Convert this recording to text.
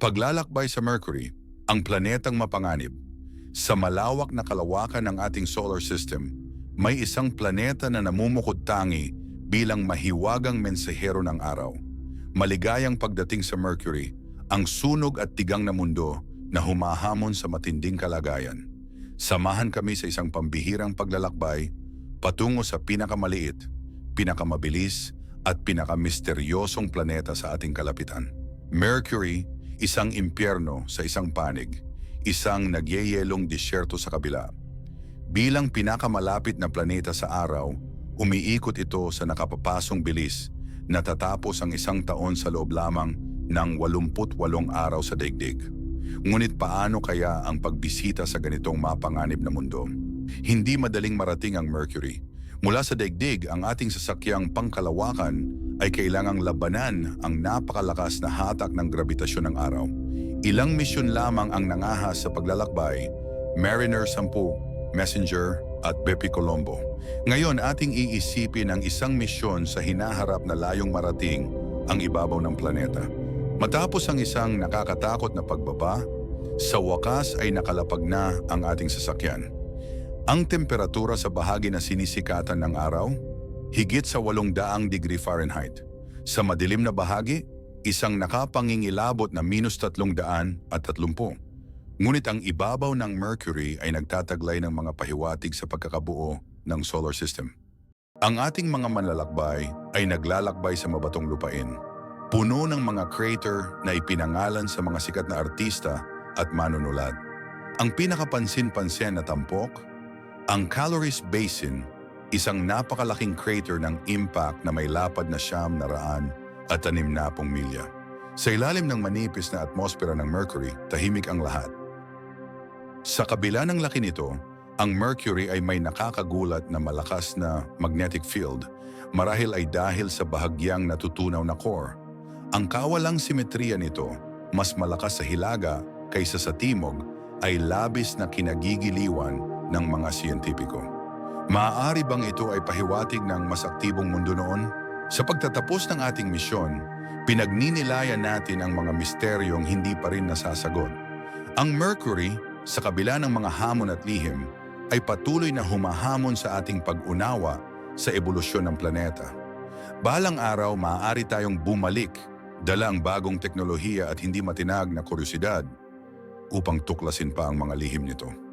Paglalakbay sa Mercury, ang planetang mapanganib, sa malawak na kalawakan ng ating solar system, may isang planeta na namumukod tangi bilang mahiwagang mensahero ng araw. Maligayang pagdating sa Mercury, ang sunog at tigang na mundo na humahamon sa matinding kalagayan. Samahan kami sa isang pambihirang paglalakbay patungo sa pinakamaliit, pinakamabilis at pinakamisteryosong planeta sa ating kalapitan. Mercury, isang impyerno sa isang panig, isang nagyeyelong disyerto sa kabila. Bilang pinakamalapit na planeta sa araw, umiikot ito sa nakapapasong bilis, natatapos ang isang taon sa loob lamang ng 88 araw sa daigdig. Ngunit paano kaya ang pagbisita sa ganitong mapanganib na mundo? Hindi madaling marating ang Mercury. Mula sa daigdig, ang ating sasakyang pangkalawakan ay kailangang labanan ang napakalakas na hatak ng grabitasyon ng araw. Ilang misyon lamang ang nangahas sa paglalakbay, Mariner 10, Messenger at Bepi Colombo. Ngayon ating iisipin ang isang misyon sa hinaharap na layong marating ang ibabaw ng planeta. Matapos ang isang nakakatakot na pagbaba, sa wakas ay nakalapag na ang ating sasakyan. Ang temperatura sa bahagi na sinisikatan ng araw, higit sa 800 degree Fahrenheit. Sa madilim na bahagi, isang nakapangingilabot na minus 300 at 30. Ngunit ang ibabaw ng Mercury ay nagtataglay ng mga pahiwatig sa pagkakabuo ng solar system. Ang ating mga manlalakbay ay naglalakbay sa mabatong lupain. Puno ng mga crater na ipinangalan sa mga sikat na artista at manunulat. Ang pinakapansin-pansin na tampok, ang Calories Basin, isang napakalaking crater ng impact na may lapad na siyam na raan at anim na pong milya. Sa ilalim ng manipis na atmosfera ng Mercury, tahimik ang lahat. Sa kabila ng laki nito, ang Mercury ay may nakakagulat na malakas na magnetic field marahil ay dahil sa bahagyang natutunaw na core. Ang kawalang simetriya nito, mas malakas sa hilaga kaysa sa timog, ay labis na kinagigiliwan ng mga siyentipiko. Maaari bang ito ay pahiwatig ng mas aktibong mundo noon? Sa pagtatapos ng ating misyon, pinagninilayan natin ang mga misteryong hindi pa rin nasasagot. Ang Mercury, sa kabila ng mga hamon at lihim, ay patuloy na humahamon sa ating pag-unawa sa ebolusyon ng planeta. Balang araw, maaari tayong bumalik, dala ang bagong teknolohiya at hindi matinag na kuryosidad upang tuklasin pa ang mga lihim nito.